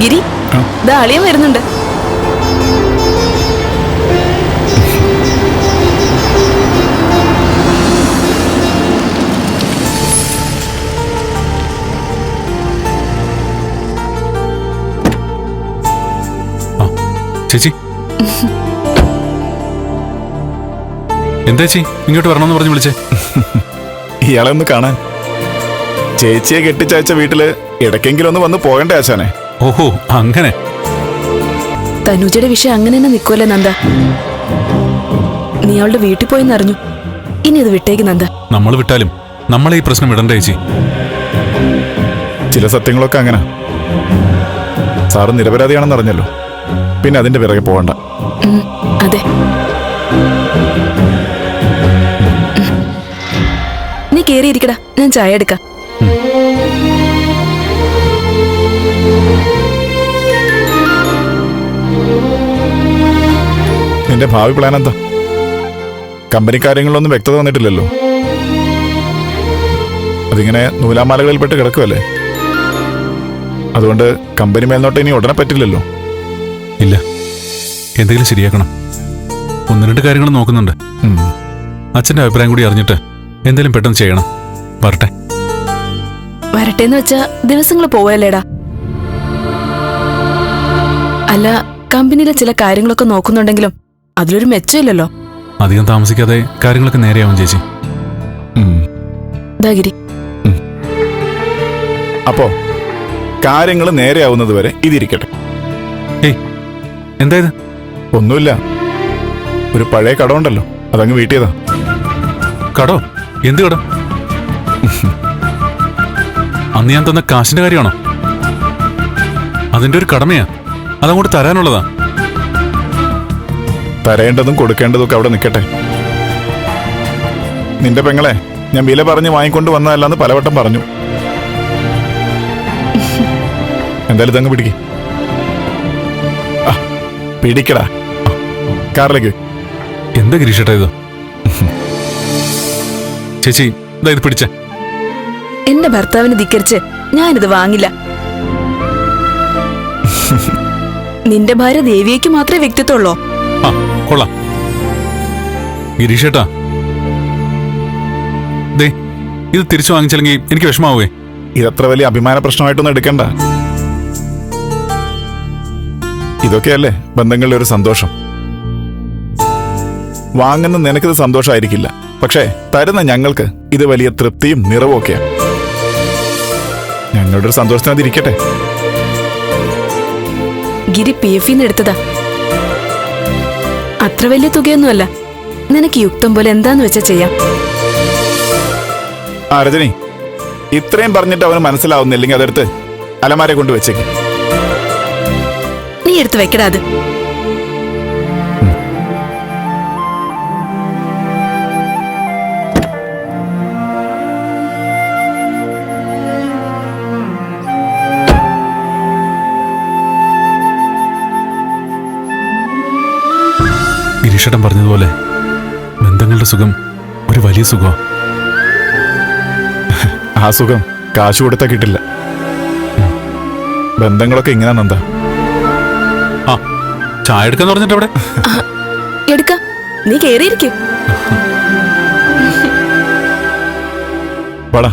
ഗിരി ആ. ദാ അളിയൻ വരുന്നുണ്ട്. ചേച്ചി. എന്താ ചേച്ചി? ഇങ്ങോട്ട് വരണമെന്ന് പറഞ്ഞ് വിളിച്ചേ. ഇയാളെ ഒന്ന് കാണാൻ. ചേച്ചിയെ കെട്ടിച്ചയച്ച വീട്ടിൽ ഇടയ്ക്കെങ്കിലും ഒന്ന് വന്ന് പോകണ്ടേ ആശാനെ? ഓഹോ അങ്ങനെ. തനുജയുടെ വിഷയം അങ്ങനെ തന്നെ നിൽക്കുമല്ലേ നന്ദ? നീ അവളുടെ വീട്ടിൽ പോയി അറിഞ്ഞു. ഇനി അത് വിട്ടേക്ക് നന്ദ. നമ്മൾ വിട്ടാലും നമ്മളെ ഈ പ്രശ്നം വിടണ്ട ചേച്ചി. ചില സത്യങ്ങളൊക്കെ അങ്ങനെ. സാറ് നിരപരാധിയാണെന്ന് അറിഞ്ഞല്ലോ. പിന്നെ അതിന്റെ പിറകെ പോകണ്ട. ഉം, അതെ. നീ കേറിയിരിക്കടാ. ഞാൻ ചായ എടുക്കാം. നിന്റെ ഭാവി പ്ലാൻ എന്താ? കമ്പനി കാര്യങ്ങളിലൊന്നും വ്യക്തത വന്നിട്ടില്ലല്ലോ. അതിങ്ങനെ നൂലാമാലകളിൽപ്പെട്ട് കിടക്കുമല്ലേ അതുകൊണ്ട് കമ്പനി മേൽനോട്ട് ഇനി ഉടനെ പറ്റില്ലല്ലോ. ഇല്ല. എന്തെങ്കിലും ശരിയാക്കണം. ഒന്ന് രണ്ട് കാര്യങ്ങൾ നോക്കുന്നുണ്ട്. അച്ഛന്റെ അഭിപ്രായം കൂടി അറിഞ്ഞിട്ട് എന്തെങ്കിലും പെട്ടെന്ന് ചെയ്യണം. വരട്ടെ. വരട്ടെ എന്ന് വെച്ചാ ദിവസങ്ങൾ പോവല്ലേടാ. അല്ല കമ്പനിയിലെ ചില കാര്യങ്ങളൊക്കെ നോക്കുന്നുണ്ടെങ്കിലും അതിലൊരു മെച്ചമില്ലല്ലോ. അധികം താമസിക്കാതെ കാര്യങ്ങളൊക്കെ നേരെയാവും ചേച്ചി. ദാഗിരി അപ്പോ കാര്യങ്ങൾ നേരെയാവുന്നത് വരെ ഇതിരിക്കട്ടെ. ഏയ് എന്തായത്? ഒന്നുമില്ല. ഒരു പഴയ കടമുണ്ടല്ലോ അതങ്ങ് വീട്ടിയതാ. കടോ? എന്ത് കടം? അന്ന് ഞാൻ തന്ന കാശിന്റെ കാര്യമാണോ? അതിന്റെ ഒരു കടമയാ. അതങ്ങോട്ട് തരാനുള്ളതാ. തരേണ്ടതും കൊടുക്കേണ്ടതും ഒക്കെ അവിടെ നിൽക്കട്ടെ. നിന്റെ പെങ്ങളെ ഞാൻ വില പറഞ്ഞ് വാങ്ങിക്കൊണ്ട് വന്നതല്ലാന്ന് പലവട്ടം പറഞ്ഞു. എന്തായാലും തങ്ങ് പിടിക്ക്. പിടിക്കടാ. കാറിലേക്ക്. എന്താ ഗിരീഷേട്ടാ ഇത്? ചേച്ചി ഇതാ ഇത് പിടിച്ച. എന്റെ ഭർത്താവിനെ ധിക്കരിച്ച് ഞാനിത് വാങ്ങില്ല. നിന്റെ ഭാര്യ ദേവിയേക്ക് മാത്രമേ വ്യക്തിത്വമുള്ളോ ആ കൊള്ളാം. ഗിരീഷേട്ടാ ദേ ഇത് തിരിച്ചു വാങ്ങിച്ചില്ലെങ്കിൽ എനിക്ക് വിഷമാവേ. ഇതത്ര വലിയ അഭിമാന പ്രശ്നമായിട്ടൊന്നും എടുക്കണ്ട. ഇതൊക്കെയല്ലേ ബന്ധങ്ങളിലെ ഒരു സന്തോഷം. വാങ്ങുന്ന നിനക്കിത് സന്തോഷമായിരിക്കില്ല പക്ഷേ തരുന്ന ഞങ്ങൾക്ക് ഇത് വലിയ തൃപ്തിയും നിറവും ഒക്കെയാണ് ഞങ്ങളുടെ ഒരു സന്തോഷത്തിനതിരിക്കട്ടെ. ഗിരി പി എഫിന്ന് എടുത്തതാ. അത്ര വലിയ തുകയൊന്നുമല്ല നിനക്ക് യുക്തം പോലെ എന്താന്ന് വെച്ചാ ചെയ്യാം? ആ രജനി ഇത്രയും പറഞ്ഞിട്ട് അവന് മനസ്സിലാവുന്നില്ലെങ്കിൽ അതെടുത്ത് അലമാരെ കൊണ്ട് വെച്ചേക്ക്. നീ എടുത്ത് വെക്കടാ അത്. ഗിരീഷേട്ടൻ പറഞ്ഞതുപോലെ ബന്ധങ്ങളുടെ സുഖം ഒരു വലിയ സുഖമാണ് ആ സുഖം കാശ് കൊടുത്താൽ കിട്ടില്ല. ബന്ധങ്ങളൊക്കെ ഇങ്ങനെ നന്ദ. ആ ചായ എടുക്കാന്ന് പറഞ്ഞിട്ട് അവിടെ എടുക്ക. നീ കേറിയിരിക്കും. വാടാ.